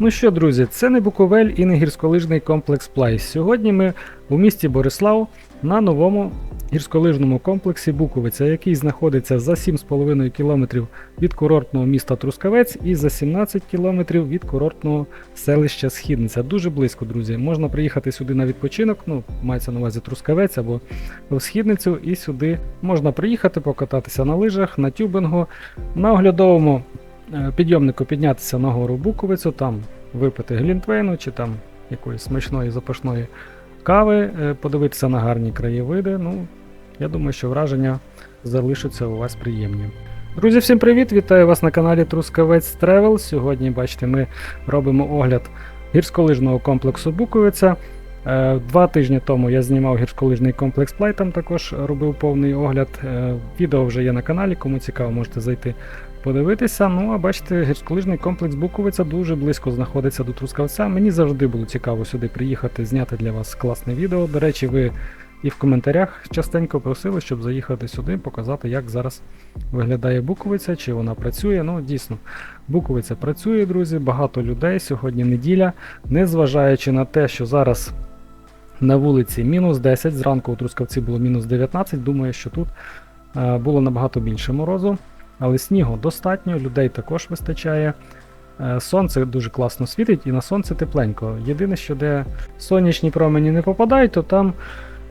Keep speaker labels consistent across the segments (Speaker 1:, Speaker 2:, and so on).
Speaker 1: Ну що, друзі, це не Буковель і не гірськолижний комплекс Плай. Сьогодні ми у місті Борислав на новому гірськолижному комплексі Буковиця, який знаходиться за 7,5 км від курортного міста Трускавець і за 17 км від курортного селища Східниця. Дуже близько, друзі. Можна приїхати сюди на відпочинок, ну, мається на увазі Трускавець або в Східницю, і сюди можна приїхати, покататися на лижах, на тюбингу, на оглядовому підйомнику піднятися на гору Буковицю, там випити глінтвейну чи там якоїсь смачної запашної кави, е, подивитися на гарні краєвиди. Ну, я думаю, що враження залишаться у вас приємні. Друзі, всім привіт! Вітаю вас на каналі Трускавець Travel. Сьогодні, бачите, ми робимо огляд гірськолижного комплексу Буковиця. Е, Два тижні тому я знімав гірськолижний комплекс Плай, там також робив повний огляд. Е, Відео вже є на каналі, кому цікаво, можете зайти подивитися. Ну, а бачите, гірськолижний комплекс Буковиця дуже близько знаходиться до Трускавця. Мені завжди було цікаво сюди приїхати, зняти для вас класне відео. До речі, ви і в коментарях частенько просили, щоб заїхати сюди, показати, як зараз виглядає Буковиця, чи вона працює. Ну, дійсно, Буковиця працює, друзі, багато людей. Сьогодні неділя, незважаючи на те, що зараз на вулиці мінус 10, зранку у Трускавці було мінус 19. Думаю, що тут е, було набагато більше морозу. Але снігу достатньо, людей також вистачає. Е, Сонце дуже класно світить і на сонце тепленько. Єдине, що де сонячні промені не попадають, то там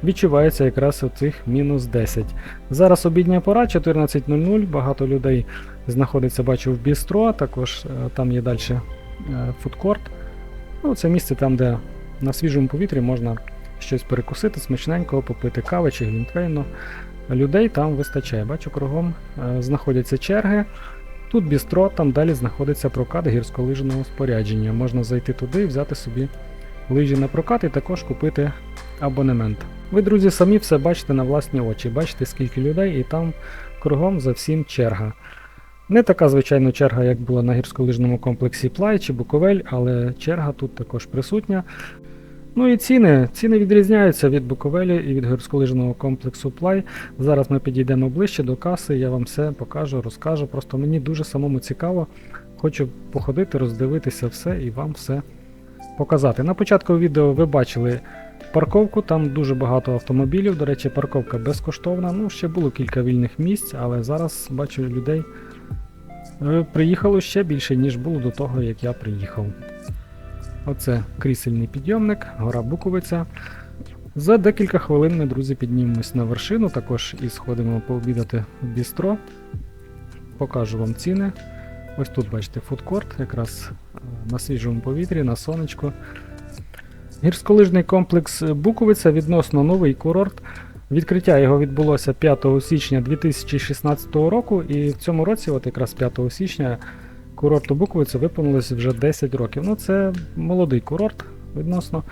Speaker 1: відчувається якраз оцих мінус 10. Зараз обідня пора, 14.00. Багато людей знаходиться, бачу, в бістро, також е, там є далі е, фудкорт. Ну, це місце там, де на свіжому повітрі можна щось перекусити, смачненького, попити кави чи глінтвейну. Людей там вистачає. Бачу, кругом е, знаходяться черги. Тут бістро, там далі знаходиться прокат гірськолижного спорядження. Можна зайти туди і взяти собі лижі на прокат і також купити абонемент. Ви, друзі, самі все бачите на власні очі, бачите, скільки людей, і там кругом за всім черга. Не така, звичайно, черга, як була на гірськолижному комплексі Плай чи Буковель, але черга тут також присутня. Ну і ціни. Ціни відрізняються від Буковелі і від гірськолижного комплексу Плай. Зараз ми підійдемо ближче до каси, я вам все покажу, розкажу. Просто мені дуже самому цікаво. Хочу походити, роздивитися все і вам все показати. На початку відео ви бачили парковку, там дуже багато автомобілів. До речі, парковка безкоштовна. Ну, ще було кілька вільних місць, але зараз бачу людей. е, Приїхало ще більше, ніж було до того, як я приїхав. Оце крісельний підйомник, гора Буковиця. За декілька хвилин ми, друзі, піднімемось на вершину, також і сходимо пообідати в бістро. Покажу вам ціни. Ось тут, бачите, фудкорт, якраз е, на свіжому повітрі, на сонечку. Гірськолижний комплекс Буковиця відносно новий курорт. Відкриття його відбулося 5 січня 2016 року, і в цьому році, от якраз 5 січня, курорту Буковиця виповнилося вже 10 років. Ну, це молодий курорт відносно.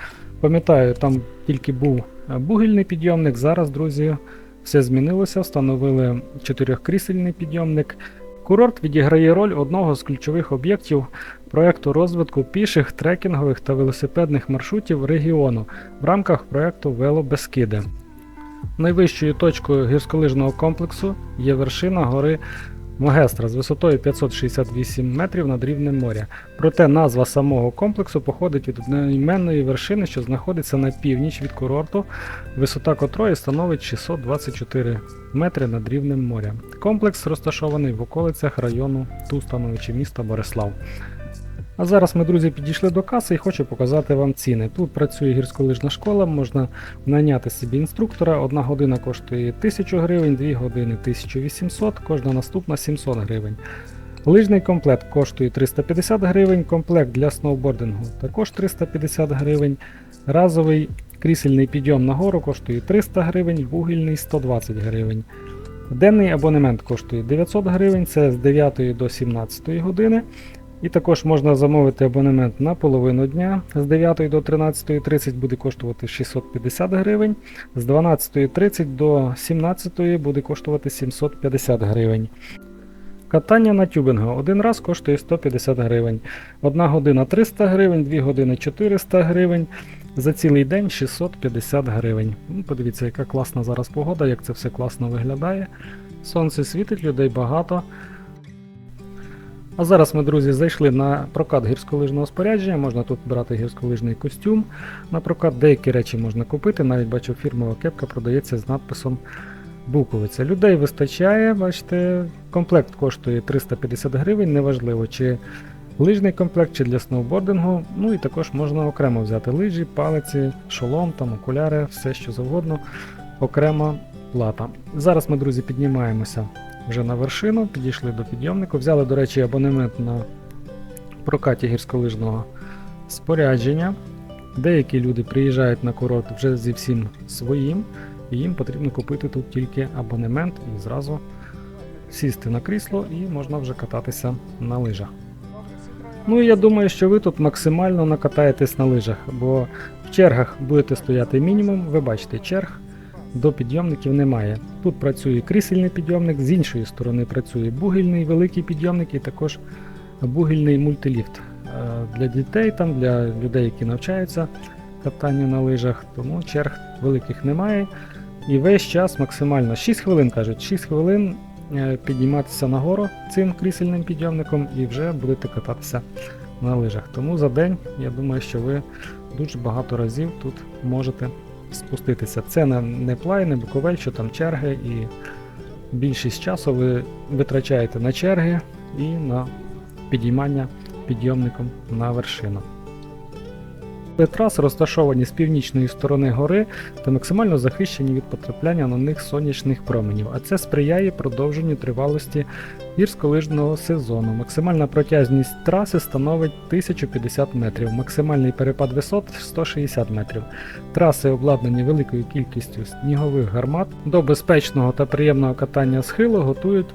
Speaker 1: Пам'ятаю, там тільки був е, бугільний підйомник. Зараз, друзі, все змінилося. Встановили чотирьохкрісельний підйомник. Курорт відіграє роль одного з ключових об'єктів проекту розвитку піших, трекінгових та велосипедних маршрутів регіону в рамках проекту Велобескиди. Найвищою точкою гірськолижного комплексу є вершина гори Могестра з висотою 568 метрів над рівнем моря. Проте назва самого комплексу походить від одноіменної вершини, що знаходиться на північ від курорту, висота котрої становить 624 метри над рівнем моря. Комплекс розташований в околицях району Тустановичі міста Борислав. А зараз ми, друзі, підійшли до каси і хочу показати вам ціни. Тут працює гірськолижна школа, можна найняти собі інструктора. Одна година коштує 1000 гривень, 2 години 1800, кожна наступна 700 гривень. Лижний комплект коштує 350 гривень, комплект для сноубордингу також 350 гривень. Разовий крісельний підйом на гору коштує 300 гривень, вугільний 120 гривень. Денний абонемент коштує 900 гривень, це з 9 до 17 години. І також можна замовити абонемент на половину дня з 9 до 13.30 буде коштувати 650 гривень, з 12.30 до 17 буде коштувати 750 гривень. Катання на тюбингу один раз коштує 150 гривень, 1 година 300 гривень, 2 години 400 гривень, за цілий день 650 гривень. Ну, Подивіться, яка класна зараз погода, як це все класно виглядає. Сонце світить, людей багато. А зараз ми, друзі, зайшли на прокат гірськолижного спорядження. Можна тут брати гірськолижний костюм на прокат. Деякі речі можна купити. Навіть бачу, фірмова кепка продається з надписом Буковиця. Людей вистачає, бачите, комплект коштує 350 гривень, неважливо, чи лижний комплект, чи для сноубордингу. Ну і також можна окремо взяти лижі, палиці, шолом, там, окуляри, все що завгодно. Окрема плата. Зараз ми, друзі, піднімаємося вже на вершину, підійшли до підйомнику. Взяли, до речі, абонемент на прокаті гірськолижного спорядження. Деякі люди приїжджають на курорт вже зі всім своїм, і їм потрібно купити тут тільки абонемент і зразу сісти на крісло і можна вже кататися на лижах. Ну я думаю, що ви тут максимально накатаєтесь на лижах, бо в чергах будете стояти мінімум, ви бачите, черг до підйомників немає. Тут працює крісельний підйомник, з іншої сторони працює бугельний великий підйомник і також бугельний мультиліфт Е, для дітей, там, для людей, які навчаються катанню на лижах, тому черг великих немає. І весь час максимально 6 хвилин кажуть, 6 хвилин е, підніматися нагору цим крісельним підйомником і вже будете кататися на лижах. Тому за день я думаю, що ви дуже багато разів тут можете спуститися. Це не, не плай, не буковель, що там черги, і більшість часу ви витрачаєте на черги і на підіймання підйомником на вершину. Траси розташовані з північної сторони гори та максимально захищені від потрапляння на них сонячних променів, а це сприяє продовженню тривалості гірськолижного сезону. Максимальна протяжність траси становить 1050 метрів, максимальний перепад висот 160 метрів. Траси обладнані великою кількістю снігових гармат. До безпечного та приємного катання схилу готують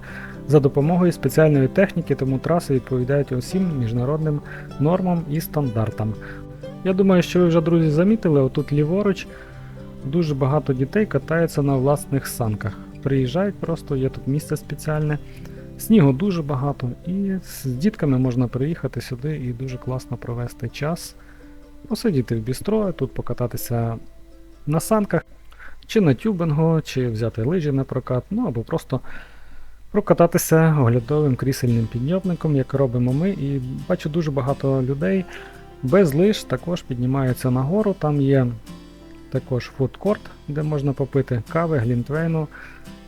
Speaker 1: за допомогою спеціальної техніки, тому траси відповідають усім міжнародним нормам і стандартам. Я думаю, що ви вже, друзі, замітили, отут ліворуч дуже багато дітей катаються на власних санках. Приїжджають просто, є тут місце спеціальне. Снігу дуже багато, і з дітками можна приїхати сюди і дуже класно провести час, посидіти в бістро, тут покататися на санках, чи на тюбингу, чи взяти лижі на прокат, ну або просто прокататися оглядовим крісельним підйомником, як робимо ми. І бачу дуже багато людей без лиж також піднімаються нагору. Там є також фудкорт, де можна попити кави, глінтвейну,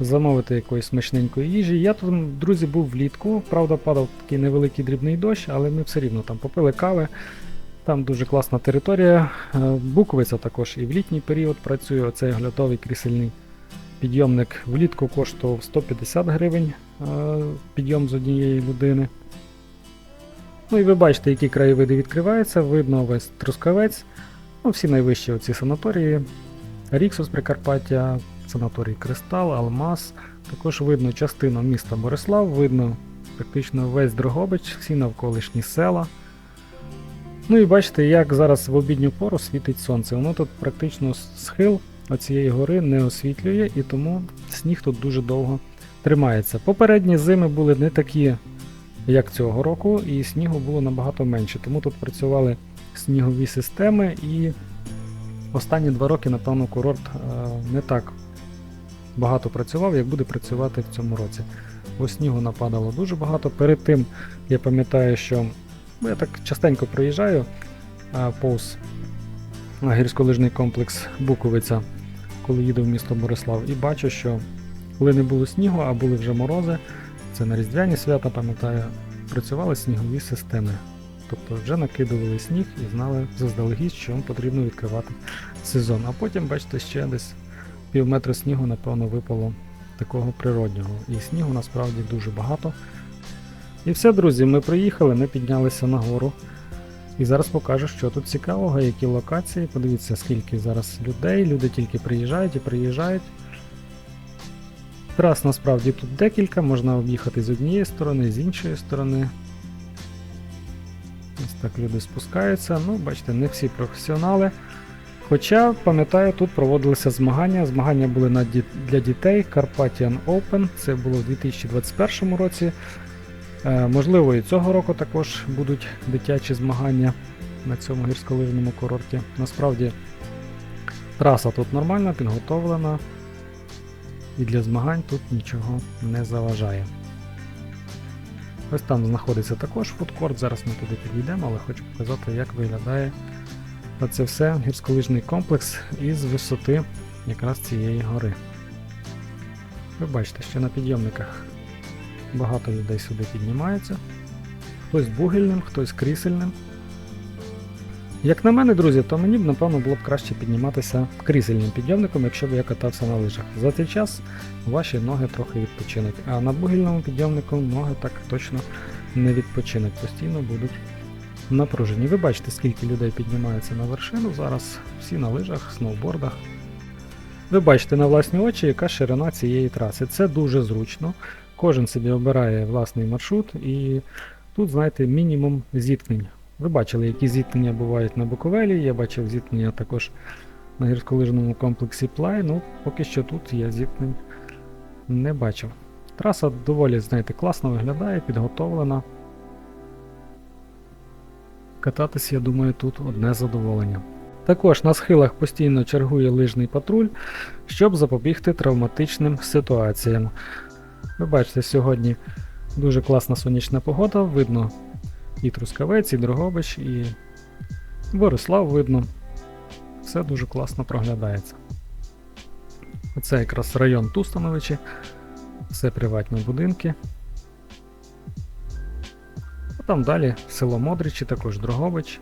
Speaker 1: замовити якоїсь смачненької їжі. Я тут, друзі, був влітку, правда, падав такий невеликий дрібний дощ, але ми все рівно там попили кави. Там дуже класна територія. Е, Буковиця також і в літній період працює. Оцей оглядовий крісельний підйомник влітку коштував 150 гривень е, підйом з однієї людини. Ну і ви бачите, які краєвиди відкриваються, видно весь Трускавець, ну всі найвищі оці санаторії, Ріксус Прикарпаття, санаторій Кристал, Алмаз. Також видно частину міста Борислав, видно практично весь Дрогобич, всі навколишні села. Ну і бачите, як зараз в обідню пору світить сонце. Воно тут практично схил оцієї гори не освітлює, і тому сніг тут дуже довго тримається. Попередні зими були не такі як цього року, і снігу було набагато менше. Тому тут працювали снігові системи, і останні два роки, напевно, курорт е, не так багато працював, як буде працювати в цьому році. Бо снігу нападало дуже багато. Перед тим я пам'ятаю, що ну, я так частенько проїжджаю е, повз гірськолижний комплекс Буковиця, коли їду в місто Борислав, і бачу, що коли не було снігу, а були вже морози, це на Різдвяні свята, пам'ятаю, працювали снігові системи. Тобто вже накидували сніг і знали заздалегідь, що вам потрібно відкривати сезон. А потім, бачите, ще десь пів метра снігу, напевно, випало такого природнього. І снігу насправді дуже багато. І все, друзі, ми приїхали, ми піднялися нагору. І зараз покажу, що тут цікавого, які локації. Подивіться, скільки зараз людей, люди тільки приїжджають і приїжджають. Трас насправді тут декілька, можна об'їхати з однієї сторони, з іншої сторони. Ось так люди спускаються. Ну, бачите, не всі професіонали. Хоча, пам'ятаю, тут проводилися змагання. Змагання були на для дітей Carpathian Open. Це було в 2021 році. Е, можливо, і цього року також будуть дитячі змагання на цьому гірськолижному курорті. Насправді траса тут нормальна, підготовлена і для змагань тут нічого не заважає. Ось там знаходиться також фудкорт, зараз ми туди підійдемо, але хочу показати, як виглядає оце все гірськолижний комплекс із висоти якраз цієї гори. Ви бачите, що на підйомниках багато людей сюди піднімається. Хтось бугельним, хтось крісельним. Як на мене, друзі, то мені б напевно було б краще підніматися крісельним підйомником, якщо б я катався на лижах. За цей час ваші ноги трохи відпочинуть, а на бугельному підйомнику ноги так точно не відпочинуть, постійно будуть напружені. Ви бачите, скільки людей піднімається на вершину зараз, всі на лижах, сноубордах. Ви бачите на власні очі, яка ширина цієї траси. Це дуже зручно. Кожен собі обирає власний маршрут і тут, знаєте, мінімум зіткнень. Ви бачили, які зіткнення бувають на Буковелі. Я бачив зіткнення також на гірськолижному комплексі Плай. Ну, поки що тут я зіткнень не бачив. Траса доволі, знаєте, класно виглядає, підготовлена. Кататись, я думаю, тут одне задоволення. Також на схилах постійно чергує лижний патруль, щоб запобігти травматичним ситуаціям. Ви бачите, сьогодні дуже класна сонячна погода, видно і Трускавець, і Дрогобич, і Борислав видно. Все дуже класно проглядається. Оце якраз район Тустановичі, все приватні будинки. А там далі село Модричі, також Дрогобич.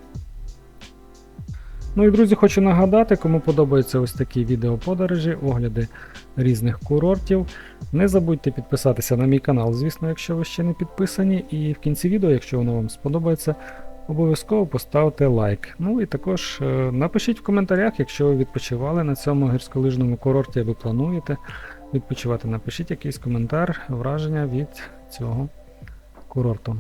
Speaker 1: Ну і друзі, хочу нагадати, кому подобаються ось такі відеоподорожі, огляди різних курортів. Не забудьте підписатися на мій канал, звісно, якщо ви ще не підписані. І в кінці відео, якщо воно вам сподобається, обов'язково поставте лайк. Ну і також е, напишіть в коментарях, якщо ви відпочивали на цьому гірськолижному курорті або плануєте відпочивати. Напишіть якийсь коментар, враження від цього курорту.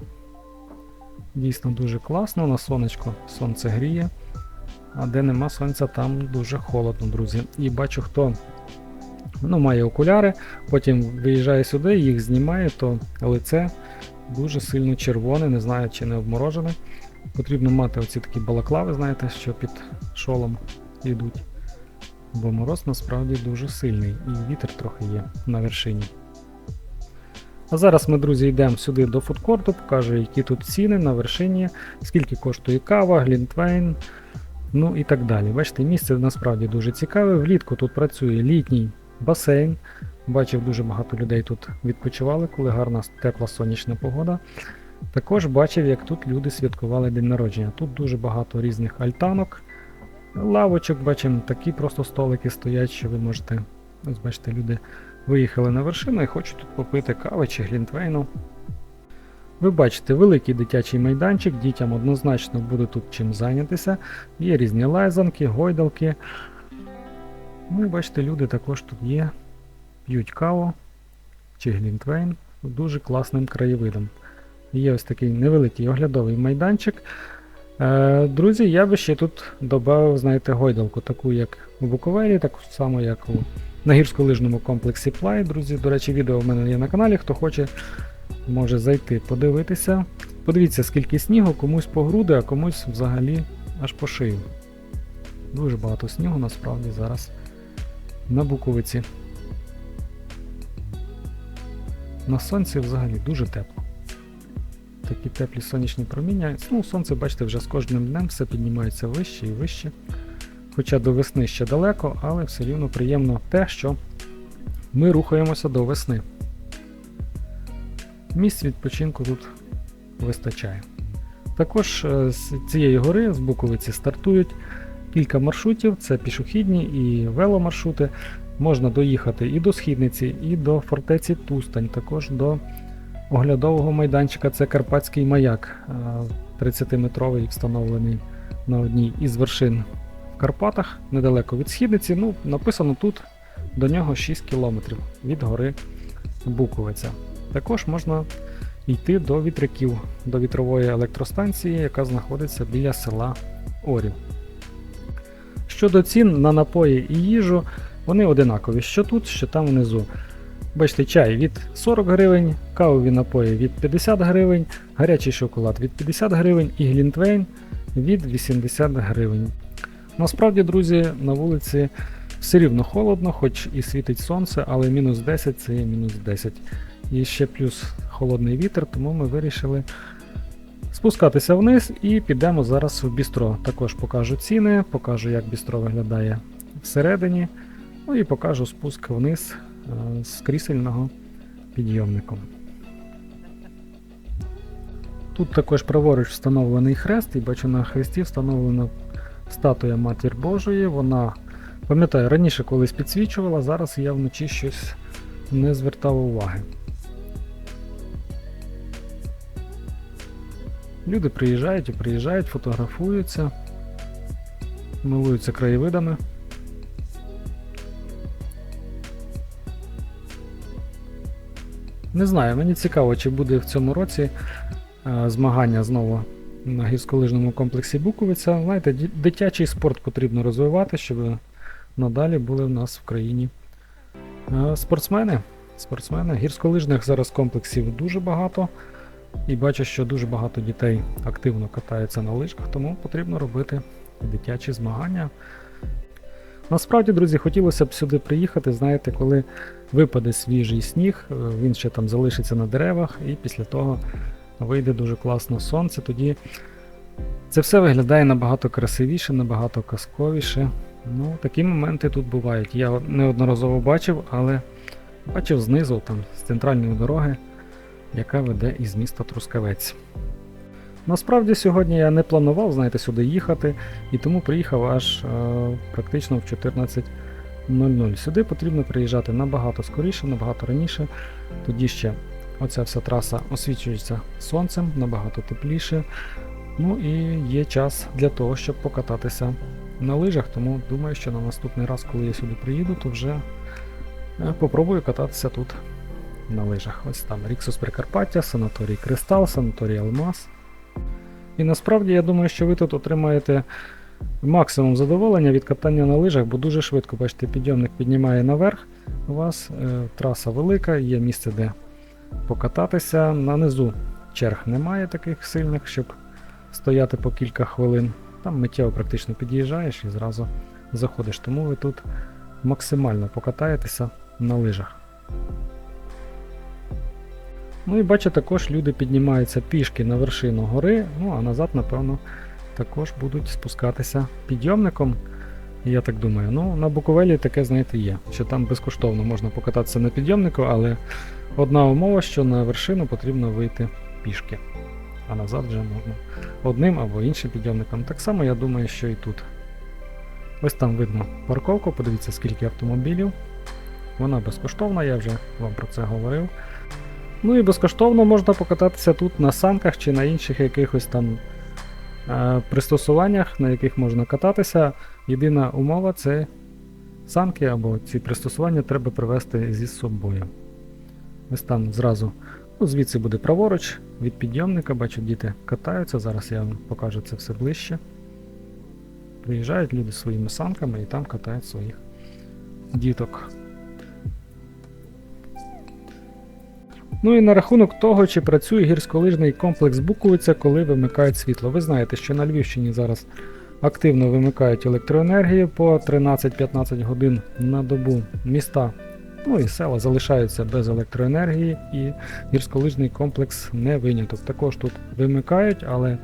Speaker 1: Дійсно дуже класно, на сонечко сонце гріє. А де нема сонця, там дуже холодно, друзі. І бачу, хто ну, має окуляри, потім виїжджає сюди, їх знімає, то лице дуже сильно червоне, не знаю, чи не обморожене. Потрібно мати оці такі балаклави, знаєте, що під шолом йдуть. Бо мороз насправді дуже сильний і вітер трохи є на вершині. А зараз ми, друзі, йдемо сюди до фудкорту, покажу, які тут ціни на вершині, скільки коштує кава, глінтвейн, ну і так далі. Бачите, місце насправді дуже цікаве. Влітку тут працює літній басейн. Бачив, дуже багато людей тут відпочивали, коли гарна тепла сонячна погода. Також бачив, як тут люди святкували день народження. Тут дуже багато різних альтанок, лавочок, бачимо, такі просто столики стоять, що ви можете. Ось бачите, люди виїхали на вершину і хочуть тут попити кави чи глінтвейну. Ви бачите великий дитячий майданчик, дітям однозначно буде тут чим зайнятися. Є різні лайзанки, гойдалки. Ну і бачите, люди також тут є, п'ють каву чи глінтвейн дуже класним краєвидом. Є ось такий невеликий оглядовий майданчик. Е, Друзі, я би ще тут додав, знаєте, гойдалку, таку як у Буковелі, таку саму, як у на гірськолижному комплексі Play. Друзі, до речі, відео в мене є на каналі. Хто хоче, може зайти, подивитися. Подивіться, скільки снігу, комусь по груди, а комусь взагалі аж по шию. Дуже багато снігу насправді зараз на Буковиці. На сонці взагалі дуже тепло. Такі теплі сонячні проміння. Ну, сонце, бачите, вже з кожним днем все піднімається вище і вище. Хоча до весни ще далеко, але все рівно приємно те, що ми рухаємося до весни. Місць відпочинку тут вистачає. Також е, з цієї гори, з Буковиці, стартують кілька маршрутів, це пішохідні і веломаршрути. Можна доїхати і до східниці, і до фортеці Тустань, також до оглядового майданчика це Карпатський маяк, 30-метровий встановлений на одній із вершин в Карпатах, недалеко від східниці. Ну, Написано тут до нього 6 кілометрів від гори Буковиця. Також можна йти до вітряків, до вітрової електростанції, яка знаходиться біля села Орів. Щодо цін на напої і їжу, вони одинакові, що тут, що там внизу. Бачите, чай від 40 гривень, кавові напої від 50 гривень, гарячий шоколад від 50 гривень і глінтвейн від 80 гривень. Насправді, друзі, на вулиці все рівно холодно, хоч і світить сонце, але мінус 10 це мінус 10. і ще плюс холодний вітер, тому ми вирішили спускатися вниз і підемо зараз в бістро. Також покажу ціни, покажу, як бістро виглядає всередині. Ну і покажу спуск вниз е, з крісельного підйомником. Тут також праворуч встановлений хрест, і бачу на хресті встановлена статуя Матір Божої. Вона, пам'ятаю, раніше колись підсвічувала, зараз я вночі щось не звертав уваги. Люди приїжджають і приїжджають, фотографуються, милуються краєвидами. Не знаю, мені цікаво, чи буде в цьому році е, змагання знову на гірськолижному комплексі Буковиця. Знаєте, дитячий спорт потрібно розвивати, щоб надалі були в нас в країні е, спортсмени. Спортсмени. Гірськолижних зараз комплексів дуже багато. І бачу, що дуже багато дітей активно катаються на лижках, тому потрібно робити дитячі змагання. Насправді, друзі, хотілося б сюди приїхати, знаєте, коли випаде свіжий сніг, е, він ще там залишиться на деревах, і після того вийде дуже класно сонце. Тоді це все виглядає набагато красивіше, набагато казковіше. Ну, такі моменти тут бувають. Я неодноразово бачив, але бачив знизу, там, з центральної дороги, яка веде із міста Трускавець. Насправді сьогодні я не планував, знаєте, сюди їхати, і тому приїхав аж е, практично в 14.00. Сюди потрібно приїжджати набагато скоріше, набагато раніше. Тоді ще оця вся траса освічується сонцем, набагато тепліше. Ну і є час для того, щоб покататися на лижах. Тому думаю, що на наступний раз, коли я сюди приїду, то вже е, попробую кататися тут на лижах. Ось там Ріксус Прикарпаття, санаторій Кристал, санаторій Алмаз. І насправді я думаю, що ви тут отримаєте максимум задоволення від катання на лижах, бо дуже швидко, бачите, підйомник піднімає наверх. У вас е, траса велика, є місце, де покататися. На низу черг немає таких сильних, щоб стояти по кілька хвилин. Там миттєво практично під'їжджаєш і зразу заходиш. Тому ви тут максимально покатаєтеся на лижах. Ну і бачу, також люди піднімаються пішки на вершину гори, ну а назад, напевно, також будуть спускатися підйомником. Я так думаю. Ну, на Буковелі таке, знаєте, є, що там безкоштовно можна покататися на підйомнику, але одна умова, що на вершину потрібно вийти пішки. А назад вже можна одним або іншим підйомником. Так само я думаю, що і тут. Ось там видно парковку, подивіться, скільки автомобілів. Вона безкоштовна, я вже вам про це говорив. Ну і безкоштовно можна покататися тут на санках чи на інших якихось там е, пристосуваннях, на яких можна кататися. Єдина умова це санки або ці пристосування треба привезти зі собою. Ось там зразу, ну звідси буде праворуч від підйомника, бачу, діти катаються. Зараз я вам покажу це все ближче. Приїжджають люди своїми санками і там катають своїх діток. Ну і на рахунок того, чи працює гірськолижний комплекс Буковиця, коли вимикають світло. Ви знаєте, що на Львівщині зараз активно вимикають електроенергію по 13-15 годин на добу. Міста, ну і села залишаються без електроенергії, і гірськолижний комплекс не виняток. Також тут вимикають, але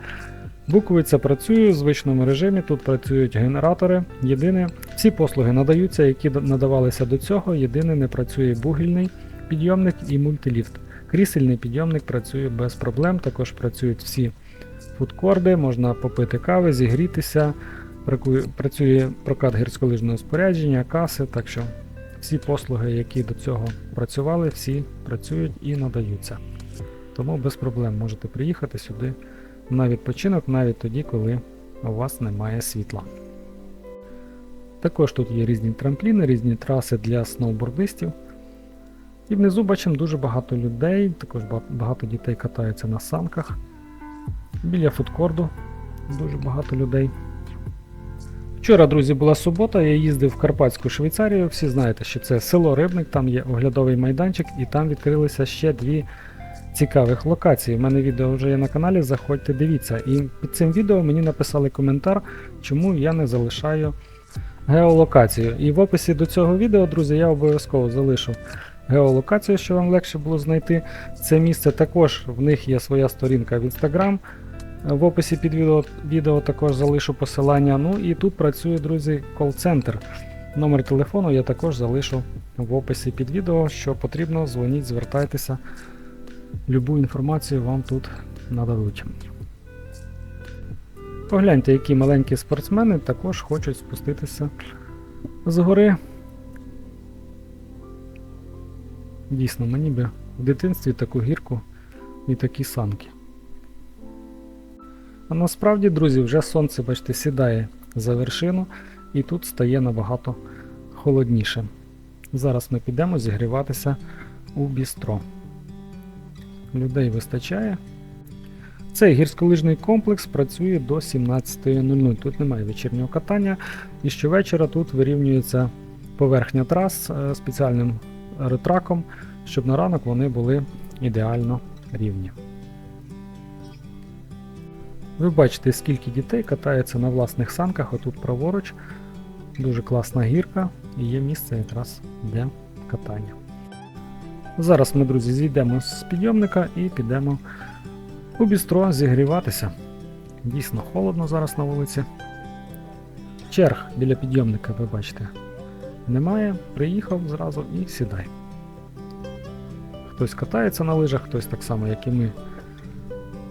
Speaker 1: Буковиця працює в звичному режимі, тут працюють генератори. Єдине, всі послуги надаються, які надавалися до цього. Єдине не працює бугільний підйомник і мультиліфт. Крісельний підйомник працює без проблем, також працюють всі фудкорди, можна попити кави, зігрітися, працює прокат гірськолижного спорядження, каси, так що всі послуги, які до цього працювали, всі працюють і надаються. Тому без проблем можете приїхати сюди на відпочинок навіть тоді, коли у вас немає світла. Також тут є різні трампліни, різні траси для сноубордистів. І внизу бачимо дуже багато людей, також багато дітей катаються на санках. Біля фудкорду дуже багато людей. Вчора, друзі, була субота, я їздив в Карпатську Швейцарію. Всі знаєте, що це село Рибник, там є оглядовий майданчик, і там відкрилися ще дві цікавих локації. У мене відео вже є на каналі, заходьте, дивіться. І під цим відео мені написали коментар, чому я не залишаю геолокацію. І в описі до цього відео, друзі, я обов'язково залишу геолокацію, щоб вам легше було знайти це місце. Також в них є своя сторінка в Instagram. В описі під відео, відео також залишу посилання. Ну і тут працює, друзі, кол-центр. Номер телефону я також залишу в описі під відео. Що потрібно, дзвоніть, звертайтеся. Любу інформацію вам тут нададуть. Погляньте, які маленькі спортсмени також хочуть спуститися з гори. Дійсно, мені би в дитинстві таку гірку і такі санки. А насправді, друзі, вже сонце, бачите, сідає за вершину і тут стає набагато холодніше. Зараз ми підемо зігріватися у бістро. Людей вистачає. Цей гірськолижний комплекс працює до 17.00. Тут немає вечірнього катання, і щовечора тут вирівнюється поверхня трас е, спеціальним ретраком, щоб на ранок вони були ідеально рівні. Ви бачите, скільки дітей катається на власних санках, отут праворуч. Дуже класна гірка і є місце якраз для катання. Зараз ми, друзі, зійдемо з підйомника і підемо у бістро зігріватися. Дійсно холодно зараз на вулиці. Черг біля підйомника, ви бачите, немає. Приїхав зразу і сідай. Хтось катається на лижах, хтось так само, як і ми,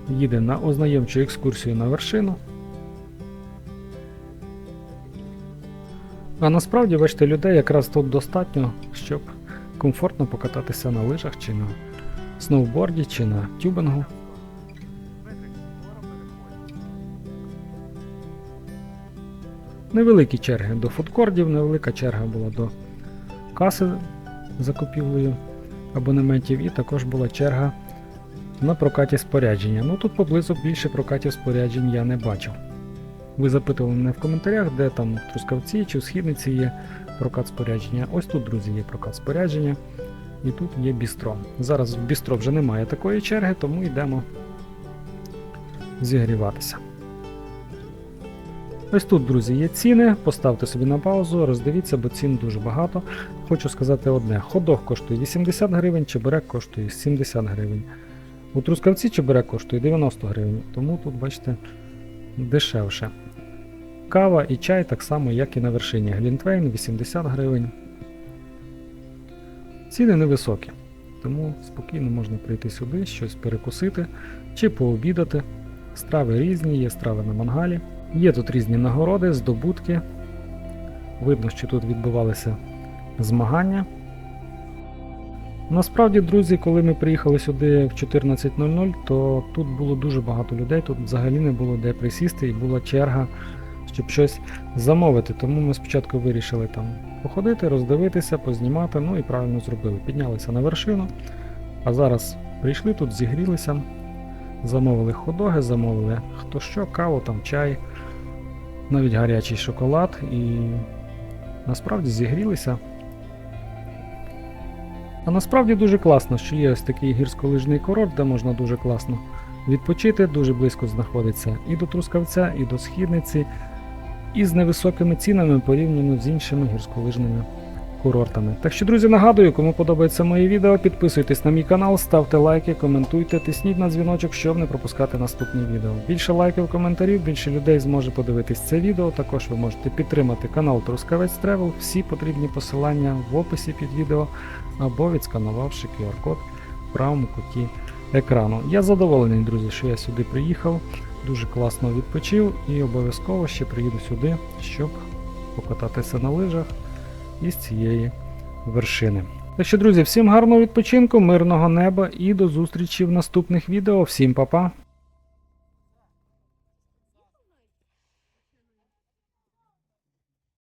Speaker 1: їде на ознайомчу екскурсію на вершину. А насправді, бачите, людей якраз тут достатньо, щоб комфортно покататися на лижах чи на сноуборді, чи на тюбингу. Невеликі черги до фудкордів, невелика черга була до каси закупівлею абонементів, і також була черга на прокаті спорядження. Ну тут поблизу більше прокатів споряджень я не бачив. Ви запитували мене в коментарях, де там в Трускавці чи в Східниці є прокат спорядження. Ось тут, друзі, є прокат спорядження. І тут є бістро. Зараз в бістро вже немає такої черги, тому йдемо зігріватися. Ось тут, друзі, є ціни. Поставте собі на паузу, роздивіться, бо цін дуже багато. Хочу сказати одне: ходок коштує 80 гривень, чебурек коштує 70 гривень. У Трускавці чебурек коштує 90 гривень, тому тут, бачите, дешевше. Кава і чай так само, як і на вершині. Глінтвейн 80 гривень. Ціни невисокі, тому спокійно можна прийти сюди, щось перекусити чи пообідати. Страви різні, є страви на мангалі. Є тут різні нагороди, здобутки. Видно, що тут відбувалися змагання. Насправді, друзі, коли ми приїхали сюди в 14.00, то тут було дуже багато людей, тут взагалі не було де присісти і була черга, щоб щось замовити. Тому ми спочатку вирішили там походити, роздивитися, познімати, ну і правильно зробили. Піднялися на вершину, а зараз прийшли тут, зігрілися, замовили ходоги, замовили хто що, каву, там чай, навіть гарячий шоколад і насправді зігрілися. А насправді дуже класно, що є ось такий гірськолижний курорт, де можна дуже класно відпочити, дуже близько знаходиться і до Трускавця, і до Східниці, і з невисокими цінами порівняно з іншими гірськолижними курортами. Так що, друзі, нагадую, кому подобається моє відео, підписуйтесь на мій канал, ставте лайки, коментуйте, тисніть на дзвіночок, щоб не пропускати наступні відео. Більше лайків, коментарів, більше людей зможе подивитись це відео. Також ви можете підтримати канал Трускавець Тревел. Всі потрібні посилання в описі під відео або відсканувавши QR-код в правому куті екрану. Я задоволений, друзі, що я сюди приїхав, дуже класно відпочив і обов'язково ще приїду сюди, щоб покататися на лижах із цієї вершини. Так що, друзі, всім гарного відпочинку, мирного неба і до зустрічі в наступних відео. Всім па-па!